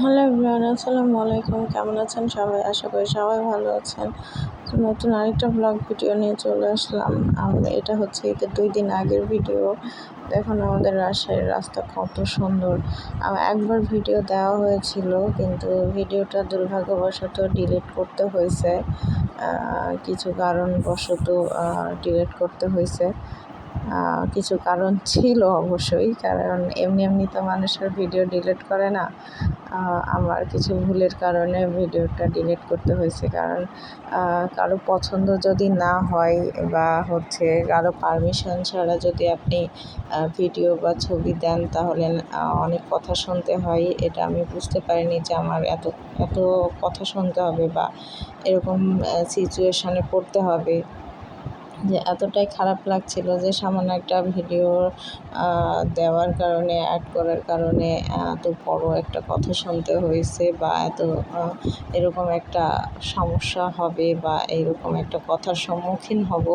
Hello everyone, আসসালামু আলাইকুম। কেমন আছেন সবাই? আশা করি সবাই ভালো আছেন। তো নতুন আরেকটা ব্লগ ভিডিও নিয়ে চলে আসলাম। এটা হচ্ছে এতে দুই দিন আগের ভিডিও দেখুন আমাদের রাজশাহীর রাস্তা কত সুন্দর। একবার ভিডিও দেওয়া হয়েছিল, কিন্তু ভিডিওটা দুর্ভাগ্যবশত ডিলিট করতে হয়েছে। কিছু কারণবশত ডিলিট করতে হয়েছে। কিছু কারণ ছিল অবশ্যই, কারণ এমনি এমনি তো মানুষের ভিডিও ডিলিট করে না। আমার কিছু ভুলের কারণে ভিডিওটা ডিলিট করতে হয়েছে কারণ কারও পছন্দ যদি না হয় বা হচ্ছে কারও পারমিশন ছাড়া যদি আপনি ভিডিও বা ছবি দেন তাহলে অনেক কথা শুনতে হয়। এটা আমি বুঝতে পারিনি যে আমার এত এত কথা শুনতে হবে বা এরকম সিচুয়েশানে পড়তে হবে। যে এতটাই খারাপ লাগছিল যে সামান্য একটা ভিডিও দেওয়ার কারণে অ্যাড করার কারণে এত বড় একটা কথা শুনতে হয়েছে বা এত এরকম একটা সমস্যা হবে বা এরকম একটা কথার সম্মুখীন হব,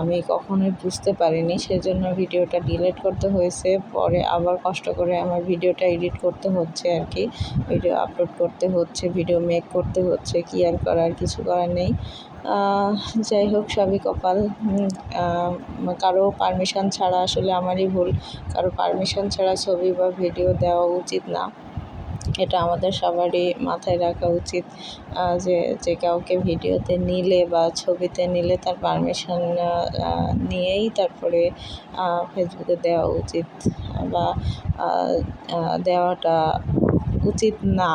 আমি কখনোই বুঝতে পারিনি। সেজন্য ভিডিওটা ডিলিট করতে হয়েছে। পরে আবার কষ্ট করে আমার ভিডিওটা এডিট করতে হচ্ছে আর কি ভিডিও আপলোড করতে হচ্ছে ভিডিও মেক করতে হচ্ছে, কি আর করার, কিছু করার নেই। যাই হোক, সবই কপাল। কারও পারমিশন ছাড়া আসলে আমারই ভুল। কারও পারমিশন ছাড়া ছবি বা ভিডিও দেওয়া উচিত না। এটা আমাদের সবারই মাথায় রাখা উচিত যে যে কাউকে ভিডিওতে নিলে বা ছবিতে নিলে তার পারমিশন নিয়েই তারপরে ফেসবুকে দেওয়া উচিত বা দেওয়াটা উচিত না।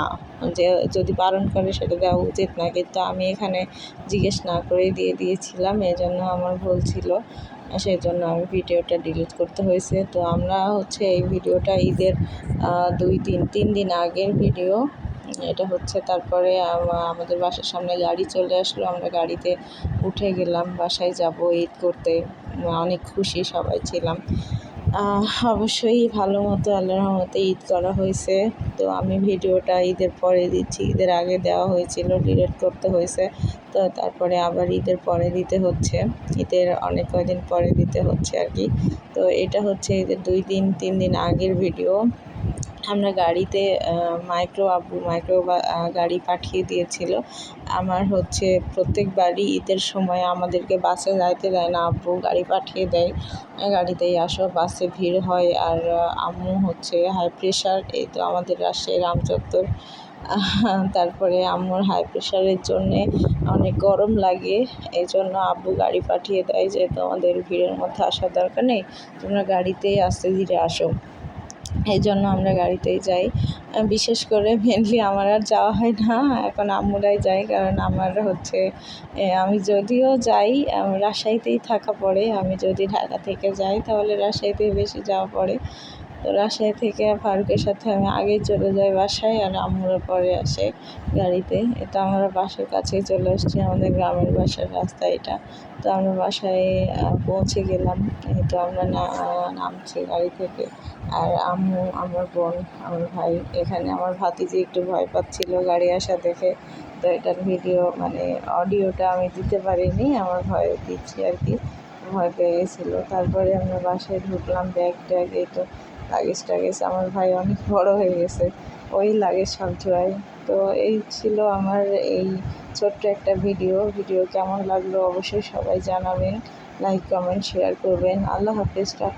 যে যদি বারণ করে সেটা দেওয়া উচিত না। কিন্তু আমি এখানে জিজ্ঞেস না করেই দিয়ে দিয়েছিলাম, এজন্য আমার ভুল ছিল। সেই জন্য আমি ভিডিওটা ডিলিট করতে হয়েছে। তো আমরা হচ্ছে এই ভিডিওটা ঈদের দুই তিন তিন দিন আগের ভিডিও। এটা হচ্ছে তারপরে আমাদের বাসার সামনে গাড়ি চলে আসলো। আমরা গাড়িতে উঠে গেলাম, বাসায় যাব ঈদ করতে। অনেক খুশি সবাই ছিলাম। অবশ্যই ভালো মতো আল্লাহর রহমতে ঈদ করা হয়েছে। তো আমি ভিডিওটা ঈদের পরে দিচ্ছি। ঈদের আগে দেওয়া হয়েছিল ডিলিট করতে হয়েছে। তো তারপরে আবার ঈদের পরে দিতে হচ্ছে। ঈদের অনেক কয়দিন পরে দিতে হচ্ছে আর কি। তো এটা হচ্ছে ঈদের দুই দিন, তিন দিন আগের ভিডিও। আমরা গাড়িতে মাইক্রো আব্বু, মাইক্রো গাড়ি পাঠিয়ে দিয়েছিল। আমার হচ্ছে প্রত্যেকবারই ঈদের সময় আমাদেরকে বাসে যাইতে দেয় না, আব্বু গাড়ি পাঠিয়ে দেয়। গাড়িতেই আসো, বাসে ভিড় হয় আর আম্মু হচ্ছে হাই প্রেশার এই তো আমাদের রাজশাহী, রামচত্বর। তারপরে আম্মুর হাই প্রেশারের জন্যে অনেক গরম লাগে, এই জন্য আব্বু গাড়ি পাঠিয়ে দেয় যে তোমাদের ভিড়ের মধ্যে আসার দরকার নেই, তোমরা গাড়িতেই আস্তে ধীরে আসো। এই জন্য আমরা গাড়িতেই যাই। বিশেষ করে মেনলি আমার আর যাওয়া হয় না, এখন আম্মুরাই যায়, কারণ আমার হচ্ছে আমি যদিও যাই রাজশাহীতেই থাকা পড়ে আমি যদি ঢাকা থেকে যাই, তাহলে রাজশাহীতেই বেশি যাওয়া পড়ে। তো রাজশাহী থেকে ফারুকের সাথে আমি আগেই চলে যাই বাসায় আর আম্মুরা পরে আসে গাড়িতে। এটা আমরা বাসার কাছেই চলে আসছি, আমাদের গ্রামের বাসার রাস্তা এটা। তো আমরা বাসায় পৌঁছে গেলাম। তো আমরা নামছি গাড়ি থেকে। আর আম্মু, আমার বোন, আমার ভাই, এখানে আমার ভাতিজি একটু ভয় পাচ্ছিল গাড়ি আসা দেখে। তো এটার ভিডিও মানে অডিওটা আমি দিতে পারিনি, আমার ভয় দিচ্ছি আর কি, ভয় পেয়ে গেছিল। তারপরে আমরা বাসায় ঢুকলাম, ব্যাগ ট্যাগ এই তো লাগেজ টাগেজ আমার ভাই অনেক বড় হয়ে গেছে, ওই লাগেজ সব ঝোড়ায় তো এই ছিল আমার এই ছোট্ট একটা ভিডিও। ভিডিও কেমন লাগল অবশ্যই সবাই জানাবেন লাইক কমেন্ট শেয়ার করবেন। আল্লাহ হাফিজ, টাটা।